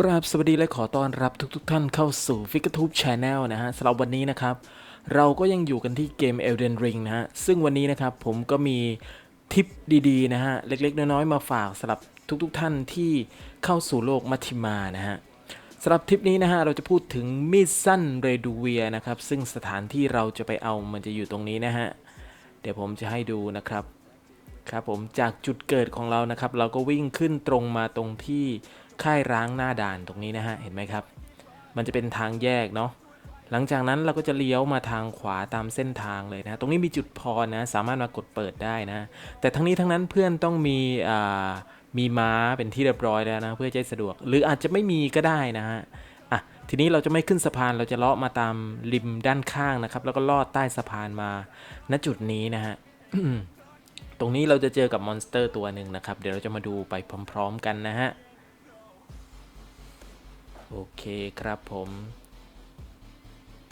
กราบสวัสดีและขอต้อนรับทุกๆทท่านเข้าสู่ f i g u r e Tube Channel นะฮะสำหรับวันนี้นะครับ เราก็ยังอยู่กันที่เกม Elden Ring นะฮะ ซึ่งวันนี้นะครับผมก็มีทิปดีๆนะฮะ เล็กๆ น้อยๆ มาฝากสำหรับทุกๆทท่านที่เข้าสู่โลกมัทธิมานะฮะสำหรับทริปนี้นะฮะ เราจะพูดถึงมิสซันเรดูเวียนะครับ ซึ่งสถานที่เราจะไปเอามันจะอยู่ตรงนี้นะฮะ เดี๋ยวผมจะให้ดูนะครับครับผมจากจุดเกิดของเรานะครับ เราก็วิ่งขึ้นตรงมาตรงที่ ค่ายร้างหน้าด่านตรงนี้นะฮะ เห็นไหมครับ มันจะเป็นทางแยกเนาะ หลังจากนั้นเราก็จะเลี้ยวมาทางขวาตามเส้นทางเลยนะ ตรงนี้มีจุดพอนะ สามารถมากดเปิดได้นะ แต่ทั้งนี้ทั้งนั้นเพื่อนต้องมีอ่ามีม้าเป็นที่เรียบร้อยแล้วนะ เพื่อจะสะดวก หรืออาจจะไม่มีก็ได้นะฮะอะทีนี้เราจะไม่ขึ้นสะพานเราจะเลาะมาตามริมด้านข้างนะครับ แล้วก็ลอดใต้สะพานมาณจุดนี้นะฮะตรงนี้เราจะเจอกับมอนสเตอร์ตัวหนึ่งนะครับ เดี๋ยวเราจะมาดูไปพร้อม ๆ กันนะฮะ โอเคครับผม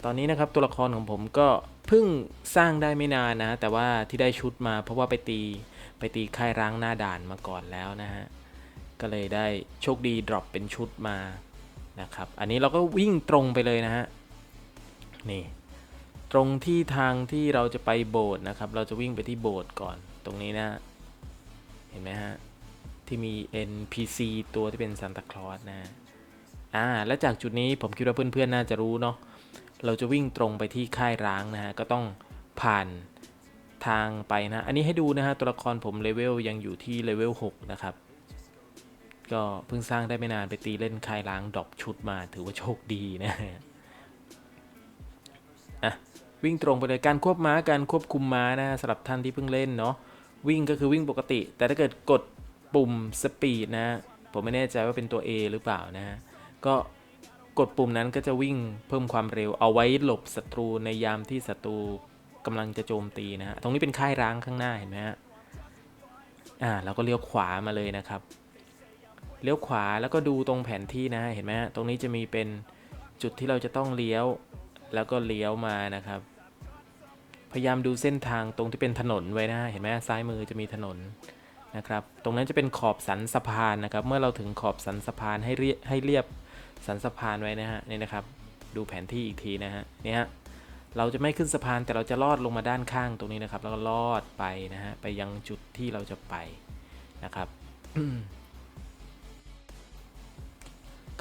ตอนนี้นะครับตัวละครของผมก็เพิ่งสร้างได้ไม่นานนะ แต่ว่าที่ได้ชุดมาเพราะว่าไปตีไปตีค่ายร้างหน้าด่านมาก่อนแล้วนะฮะ ก็เลยได้โชคดีดรอปเป็นชุดมานะครับ อันนี้เราก็วิ่งตรงไปเลยนะฮะ นี่ ตรงที่ทางที่เราจะไปโบสถ์นะครับ เราจะวิ่งไปที่โบสถ์ก่อนตรงนี้นะ เห็นไหมฮะ ที่มี NPC ตัวที่เป็นซานตาคลอสนะ อ่าและจากจุดนี้ผมคิดว่าเพื่อนๆน่าจะรู้เนาะเราจะวิ่งตรงไปที่ค่ายร้างนะฮะก็ต้องผ่านทางไปนะอันนี้ให้ดูนะฮะตัวละครผมเลเวลยังอยู่ที่เลเวล6นะครับ ก็เพิ่งสร้างได้ไม่นานไปตีเล่นค่ายร้างดรอปชุดมาถือว่าโชคดีนะฮะอะวิ่งตรงไปเลยการควบม้าการควบคุมม้านะสำหรับท่านที่เพิ่งเล่นเนาะวิ่งก็คือวิ่งปกติ แต่ถ้าเกิดกดปุ่มสปีดนะ ผมไม่แน่ใจว่าเป็นตัว A หรือเปล่านะ ก็กดปุ่มนั้นก็จะวิ่งเพิ่มความเร็ว เอาไว้หลบศัตรูในยามที่ศัตรูกำลังจะโจมตีนะฮะ ตรงนี้เป็นค่ายร้างข้างหน้าเห็นไหมฮะ อ่าเราก็เลี้ยวขวามาเลยนะครับ เลี้ยวขวาแล้วก็ดูตรงแผนที่นะฮะ เห็นไหมฮะ ตรงนี้จะมีเป็นจุดที่เราจะต้องเลี้ยว แล้วก็เลี้ยวมานะครับ พยายามดูเส้นทางตรงที่เป็นถนนไว้นะเห็นไหมซ้ายมือจะมีถนนนะครับ ตรงนั้นจะเป็นขอบสันสะพานนะครับ เมื่อเราถึงขอบสันสะพานให้เรียบให้เรียบ สันสะพานไว้นะฮะนี่นะครับ ดูแผนที่อีกทีนะฮะเนี่ยฮะเราจะไม่ขึ้นสะพานแต่เราจะลอดลงมาด้านข้างตรงนี้นะครับ แล้วก็ลอดไปนะฮะไปยังจุดที่เราจะไปนะครับ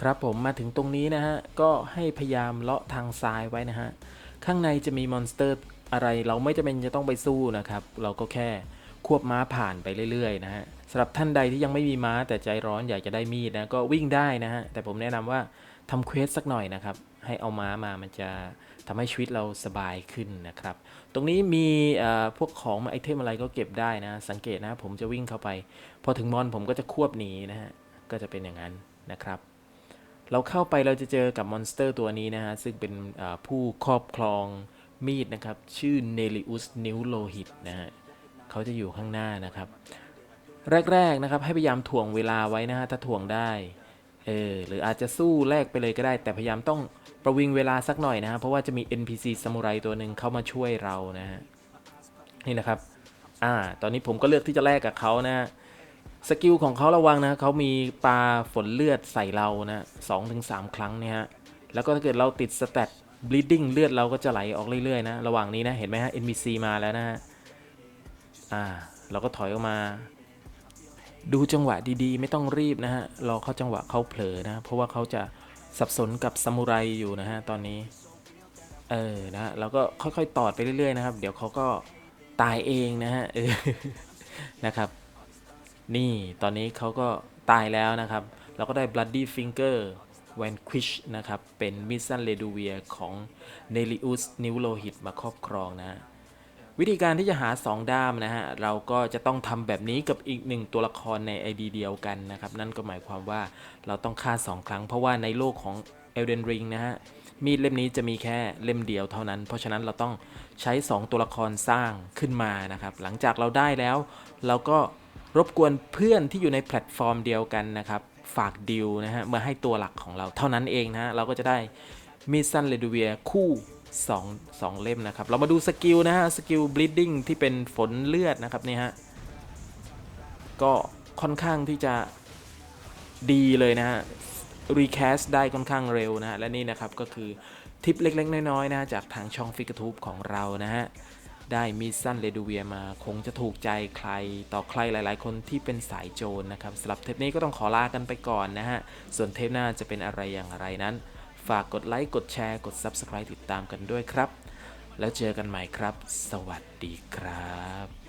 ครับผมมาถึงตรงนี้นะฮะ ก็ให้พยายามเลาะทางซ้ายไว้นะฮะ ข้างในจะมีมอนสเตอร์อะไรเราไม่จำเป็นจะต้องไปสู้นะครับ เราก็แค่ควบม้าผ่านไปเรื่อยๆนะฮะ สำหรับท่านใดที่ยังไม่มีม้าแต่ใจร้อนอยากจะได้มีดนะก็วิ่งได้นะฮะแต่ผมแนะนำว่าทำเควสสักหน่อยนะครับ ให้เอาม้ามามันจะทำให้ชีวิตเราสบายขึ้นนะครับ ตรงนี้มีพวกของไอเทมอะไรก็เก็บได้นะ สังเกตนะผมจะวิ่งเข้าไป พอถึงมอนผมก็จะควบหนีนะฮะก็จะเป็นอย่างนั้นนะครับ เราเข้าไปเราจะเจอกับมอนสเตอร์ตัวนี้นะฮะซึ่งเป็นผู้ครอบครองมีดนะครับ ชื่อเนลิอุสนิวโลหิตนะฮะเขาจะอยู่ข้างหน้านะครับ แรก ๆนะครับ ให้พยายามถ่วงเวลาไว้นะฮะถ้าถ่วงได้เออหรืออาจจะสู้แลกไปเลยก็ได้ แต่พยายามต้องประวิงเวลาสักหน่อยนะฮะเพราะว่าจะมี NPC ซามูไรตัวหนึ่งเข้ามาช่วยเรานะฮะนี่นะครับอ่าตอนนี้ผมก็เลือกที่จะแลกกับเขานะฮะสกิลของเขาระวังนะเขามีปลาฝนเลือดใส่เรานะสองถึงสามครั้งเนี่ยฮะแล้วก็ถ้าเกิดเราติดสเตต bleeding เลือดเราก็จะไหลออกเรื่อยๆนะระหว่างนี้นะเห็นไหมฮะ NPC มาแล้วนะฮะอ่าเราก็ถอยออกมา ดูจังหวะดีๆ ไม่ต้องรีบนะฮะ รอเขาจังหวะเขาเผลอนะ เพราะว่าเขาจะสับสนกับซามูไรอยู่นะฮะตอนนี้ เออนะฮะเราก็ค่อยๆ ตอดไปเรื่อยๆนะครับ เดี๋ยวเขาก็ตายเองนะฮะเออนะครับ นี่ตอนนี้เขาก็ตายแล้วนะครับ เราก็ได้ Bloody Finger Vanquish นะครับ เป็นมิสซันเ e ดูเวียของ n e l i u s นิวโลหิตมาครอบครองนะ วิธีการที่จะหา 2 ด้ามนะฮะ เราก็จะต้องทำแบบนี้กับอีกหนึ่งตัวละครใน ID เดียวกันนะครับ นั่นก็หมายความว่าเราต้องฆ่า 2 ครั้ง เพราะว่าในโลกของ Elden Ring นะฮะ มีดเล่มนี้จะมีแค่เล่มเดียวเท่านั้น เพราะฉะนั้นเราต้องใช้ 2 ตัวละครสร้างขึ้นมานะครับ หลังจากเราได้แล้ว เราก็รบกวนเพื่อนที่อยู่ในแพลตฟอร์มเดียวกันนะครับ ฝากดิวนะฮะมาให้ตัวหลักของเราเท่านั้นเองนะฮะเราก็จะได้มิสซันเ e ดูเวียคู่ 2 2 เล่มนะครับ เรามาดูสกิลนะฮะ สกิล bleeding ที่เป็นฝนเลือดนะครับนี่ฮะ ก็ค่อนข้างที่จะดีเลยนะฮะ รีแคสได้ค่อนข้างเร็วนะฮะ และนี่นะครับก็คือทิปเล็ก ๆ น้อย ๆ นะจากทางช่องฟิกทูบของเรานะฮะ ได้มีดสั้นเรดูเวียมาคงจะถูกใจใครต่อใครหลาย ๆ คนที่เป็นสายโจรนะครับสำหรับเทปนี้ก็ต้องขอลากันไปก่อนนะฮะ ส่วนเทปหน้าจะเป็นอะไรอย่างไรนั้น ฝากกดไลค์ กดแชร์ กด Subscribe ติดตามกันด้วยครับ แล้วเจอกันใหม่ครับ สวัสดีครับ